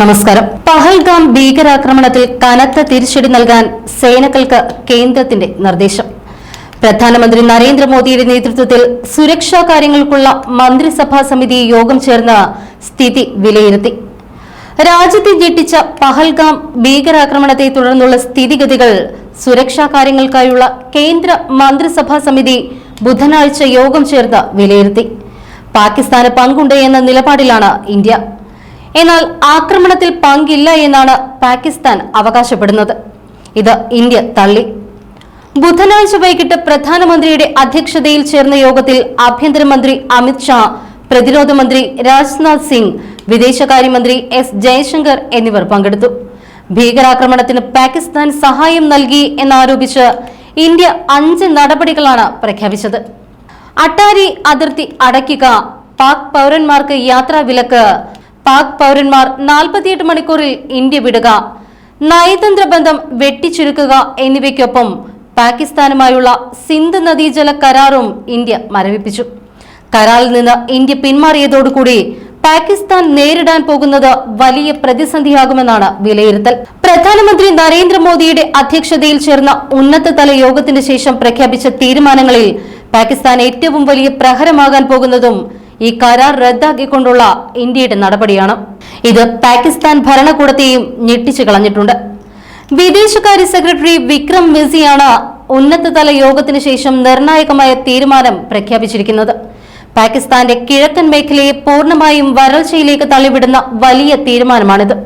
നമസ്കാരം. പഹൽഗാം ഭീകരാക്രമണത്തിൽ കനത്ത തിരിച്ചടി നൽകാൻ സേനകൾക്ക് കേന്ദ്രത്തിന്റെ നിർദ്ദേശം. പ്രധാനമന്ത്രി നരേന്ദ്രമോദിയുടെ നേതൃത്വത്തിൽ സുരക്ഷാ കാര്യങ്ങൾക്കുള്ള മന്ത്രിസഭാ സമിതി യോഗം ചേർന്ന് സ്ഥിതി വിലയിരുത്തി. രാജ്യത്തെ ഞെട്ടിച്ച പഹൽഗാം ഭീകരാക്രമണത്തെ തുടർന്നുള്ള സ്ഥിതിഗതികൾ സുരക്ഷാ കാര്യങ്ങൾക്കായുള്ള കേന്ദ്ര മന്ത്രിസഭാ സമിതി ബുധനാഴ്ച യോഗം ചേർന്ന് വിലയിരുത്തി. പാകിസ്ഥാന് പങ്കുണ്ട് എന്ന നിലപാടിലാണ് ഇന്ത്യ. എന്നാൽ ആക്രമണത്തിൽ പങ്കില്ല എന്നാണ് പാകിസ്ഥാൻ അവകാശപ്പെടുന്നത്. ഇത് ഇന്ത്യ തള്ളി. ബുധനാഴ്ച വൈകിട്ട് പ്രധാനമന്ത്രിയുടെ അധ്യക്ഷതയിൽ ചേർന്ന യോഗത്തിൽ ആഭ്യന്തരമന്ത്രി അമിത്ഷാ പ്രതിരോധ മന്ത്രി രാജ്നാഥ് സിംഗ് വിദേശകാര്യമന്ത്രി എസ് ജയശങ്കർ എന്നിവർ പങ്കെടുത്തു. ഭീകരാക്രമണത്തിന് പാകിസ്ഥാൻ സഹായം നൽകി എന്നാരോപിച്ച് ഇന്ത്യ അഞ്ച് നടപടികളാണ് പ്രഖ്യാപിച്ചത്. അട്ടാരി അതിർത്തി അടയ്ക്കുക പാക് പൗരന്മാർക്ക് യാത്രാ വിലക്ക് പാക് പൗരന്മാർ നാൽപ്പത്തിയെട്ട് മണിക്കൂറിൽ ഇന്ത്യ വിടുക. നയതന്ത്ര ബന്ധം വെട്ടിച്ചുരുക്കുക എന്നിവയ്ക്കൊപ്പം പാകിസ്ഥാനുമായുള്ള സിന്ധ് നദീജല കരാറും ഇന്ത്യ മരവിപ്പിച്ചു. കരാറിൽ നിന്ന് ഇന്ത്യ പിന്മാറിയതോടുകൂടി പാകിസ്ഥാൻ നേരിടാൻ പോകുന്നത് വലിയ പ്രതിസന്ധിയാകുമെന്നാണ് വിലയിരുത്തൽ. പ്രധാനമന്ത്രി നരേന്ദ്രമോദിയുടെ അധ്യക്ഷതയിൽ ചേർന്ന ഉന്നതതല യോഗത്തിന് ശേഷം പ്രഖ്യാപിച്ച തീരുമാനങ്ങളിൽ പാകിസ്ഥാൻ ഏറ്റവും വലിയ പ്രഹരമാകാൻ പോകുന്നതും ഈ കരാർ റദ്ദാക്കിക്കൊണ്ടുള്ള ഇന്ത്യയുടെ നടപടിയാണ്. ഇത് പാകിസ്ഥാൻ ഭരണകൂടത്തെയും ഞെട്ടിച്ചു കളഞ്ഞിട്ടുണ്ട്. വിദേശകാര്യ സെക്രട്ടറി വിക്രം മിസിയാണ് ഉന്നതതല യോഗത്തിന് ശേഷം നിർണായകമായ തീരുമാനം പ്രഖ്യാപിച്ചിരിക്കുന്നത്. പാകിസ്ഥാന്റെ കിഴക്കൻ മേഖലയെ പൂർണമായും വരൾച്ചയിലേക്ക് തള്ളിവിടുന്ന വലിയ തീരുമാനമാണിത്.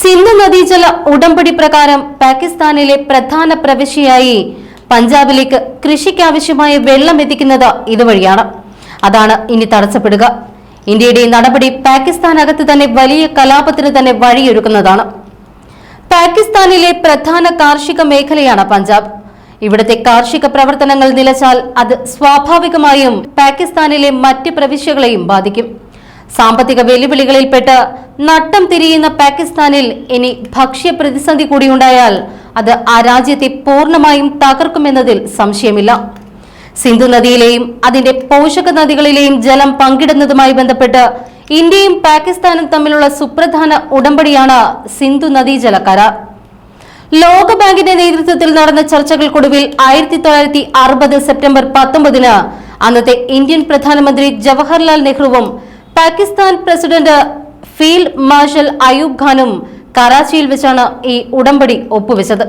സിന്ധു നദീജല ഉടമ്പടി പ്രകാരം പാകിസ്ഥാനിലെ പ്രധാന പ്രവിശ്യയായി പഞ്ചാബിലേക്ക് കൃഷിക്കാവശ്യമായ വെള്ളം എത്തിക്കുന്നത് ഇതുവഴിയാണ്. അതാണ് ഇനി തടസ്സപ്പെടുക. ഇന്ത്യയുടെ നടപടി പാകിസ്ഥാനകത്ത് തന്നെ വലിയ കലാപത്തിന് തന്നെ വഴിയൊരുക്കുന്നതാണ്. പാകിസ്ഥാനിലെ പ്രധാന കാർഷിക മേഖലയാണ് പഞ്ചാബ്. ഇവിടുത്തെ കാർഷിക പ്രവർത്തനങ്ങൾ നിലച്ചാൽ അത് സ്വാഭാവികമായും പാകിസ്ഥാനിലെ മറ്റ് പ്രവിശ്യകളെയും ബാധിക്കും. സാമ്പത്തിക വെല്ലുവിളികളിൽപ്പെട്ട് നട്ടം തിരിയുന്ന പാകിസ്ഥാനിൽ ഇനി ഭക്ഷ്യ പ്രതിസന്ധി കൂടിയുണ്ടായാൽ അത് ആ രാജ്യത്തെ പൂർണമായും തകർക്കുമെന്നതിൽ സംശയമില്ല. സിന്ധു നദിയിലെയും അതിന്റെ പോഷക നദികളിലെയും ജലം പങ്കിടുന്നതുമായി ബന്ധപ്പെട്ട് ഇന്ത്യയും പാകിസ്ഥാനും തമ്മിലുള്ള സുപ്രധാന ഉടമ്പടിയാണ് സിന്ധു നദീജല കരാർ ലോകബാങ്കിന്റെ നേതൃത്വത്തിൽ നടന്ന ചർച്ചകൾക്കൊടുവിൽ ആയിരത്തി തൊള്ളായിരത്തി അറുപത് സെപ്റ്റംബർ പത്തൊമ്പതിന് അന്നത്തെ ഇന്ത്യൻ പ്രധാനമന്ത്രി Jawaharlal നെഹ്റുവും Pakistan president field marshal Ayub ഖാനും കറാച്ചിയിൽ വെച്ചാണ് ഈ ഉടമ്പടി ഒപ്പുവെച്ചത്.